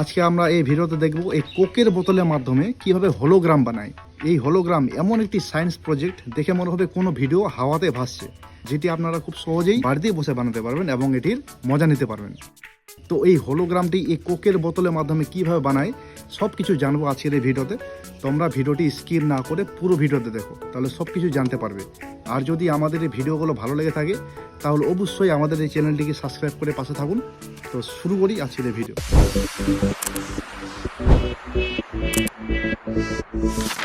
আজকে আমরা এই ভিডিওতে দেখব এই কোকের বোতলের মাধ্যমে কীভাবে হলোগ্রাম বানায়। এই হোলোগ্রাম এমন একটি সায়েন্স প্রজেক্ট দেখে মনে হবে কোনো ভিডিও হাওয়াতে ভাসছে, যেটি আপনারা খুব সহজেই বাড়িতেই বসে বানাতে পারবেন এবং এটির মজা নিতে পারবেন। তো এই হোলোগ্রামটি এই কোকের বোতলের মাধ্যমে কীভাবে বানায় সব কিছু জানব আজকের এই ভিডিওতে। তোমরা ভিডিওটি স্কিপ না করে পুরো ভিডিওতে দেখো, তাহলে সব কিছু জানতে পারবে। আর যদি আমাদের এই ভিডিওগুলো ভালো লেগে থাকে, তাহলে অবশ্যই আমাদের এই চ্যানেলটিকে সাবস্ক্রাইব করে পাশে থাকুন। তো শুরু করি আজকের এই ভিডিও।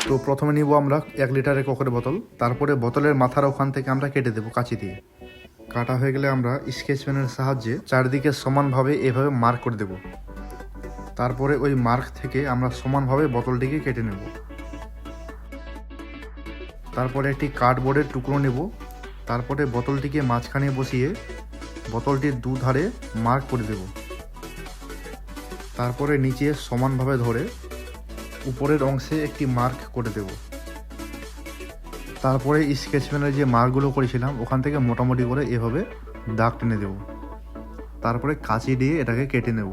তো প্রথমে নিব আমরা এক লিটারের কোকের বোতল, তারপরে বোতলের মাথার ওখান থেকে আমরা কেটে দেবো কাঁচি দিয়ে। কাটা হয়ে গেলে আমরা স্কেচ পেনের সাহায্যে চারদিকে সমানভাবে এভাবে মার্ক করে দেব। তারপরে ওই মার্ক থেকে আমরা সমানভাবে বোতলটিকে কেটে নেব। তারপরে একটি কার্ডবোর্ডের টুকরো নেব। তারপরে বোতলটিকে মাঝখানে বসিয়ে বোতলটির দুধারে মার্ক করে দেব। তারপরে নিচে সমানভাবে ধরে উপরের অংশে একটি মার্ক করে দেব। তারপরে স্কেচ পেনের যে মার্কগুলো করেছিলাম, ওখান থেকে মোটামুটি করে এভাবে দাগ টেনে দেব। তারপরে কাঁচি দিয়ে এটাকে কেটে নেব।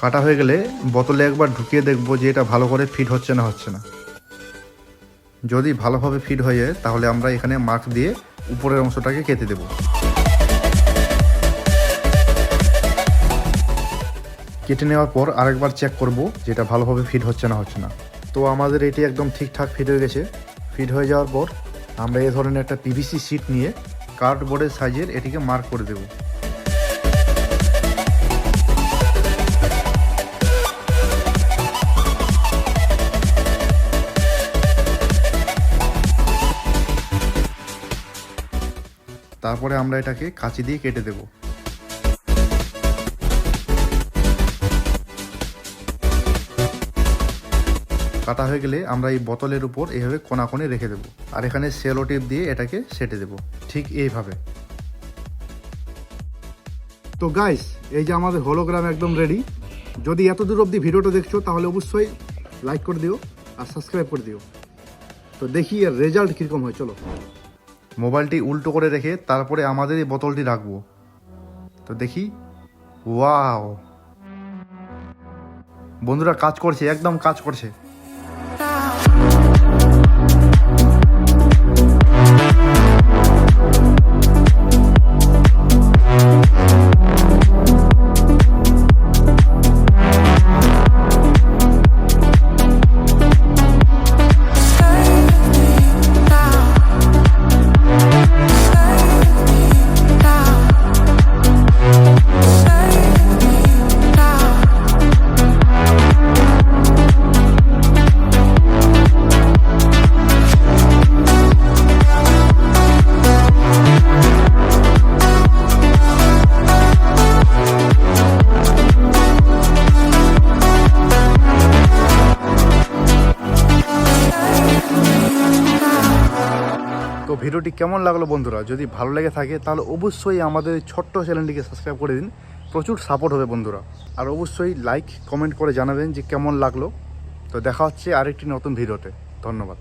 কাটা হয়ে গেলে বোতলে একবার ঢুকিয়ে দেখব যে এটা ভালো করে ফিট হচ্ছে না হচ্ছে না। যদি ভালোভাবে ফিট হয়ে যায়, তাহলে আমরা এখানে মার্ক দিয়ে উপরের অংশটাকে কেটে দেব। কেটে নেওয়ার পর আরেকবার চেক করব, যেটা ভালোভাবে ফিট হচ্ছে না হচ্ছে না। তো আমাদের এটি একদম ঠিকঠাক ফিট হয়ে গেছে। ফিট হয়ে যাওয়ার পর আমরা এ ধরনের একটা পিভিসি শিট নিয়ে কার্ডবোর্ডের সাইজের এটিকে মার্ক করে দেবো। তারপরে আমরা এটাকে কাঁচি দিয়ে কেটে দেব। কাটা হয়ে গেলে আমরা এই বোতলের উপর এইভাবে কোনাকোনে রেখে দেব। আর এখানে সেলো টেপ দিয়ে এটাকে সেটে দেব। ঠিক এইভাবে। তো গাইস এই যে আমাদের হোলোগ্রাম একদম রেডি যদি এত দূর অবধি ভিডিওটা দেখছ, তাহলে অবশ্যই লাইক করে দিও আর সাবস্ক্রাইব করে দিও। তো দেখি এর রেজাল্ট কীরকম হয়, চলো। মোবাইলটি উল্টো করে রেখে তারপরে আমাদের এই বোতলটি রাখব। তো দেখি। ওয়াও। বন্ধুরা, কাজ করছে, একদম কাজ করছে। তো ভিডিওটি কেমন লাগল বন্ধুরা? যদি ভালো লেগে থাকে, তাহলে অবশ্যই আমাদের ছোট্ট চ্যানেলটিকে সাবস্ক্রাইব করে দিন। প্রচুর সাপোর্ট হবে বন্ধুরা। আর অবশ্যই লাইক কমেন্ট করে জানাবেন যে কেমন লাগল। তো দেখা হচ্ছে আরেকটি নতুন ভিডিওতে। ধন্যবাদ।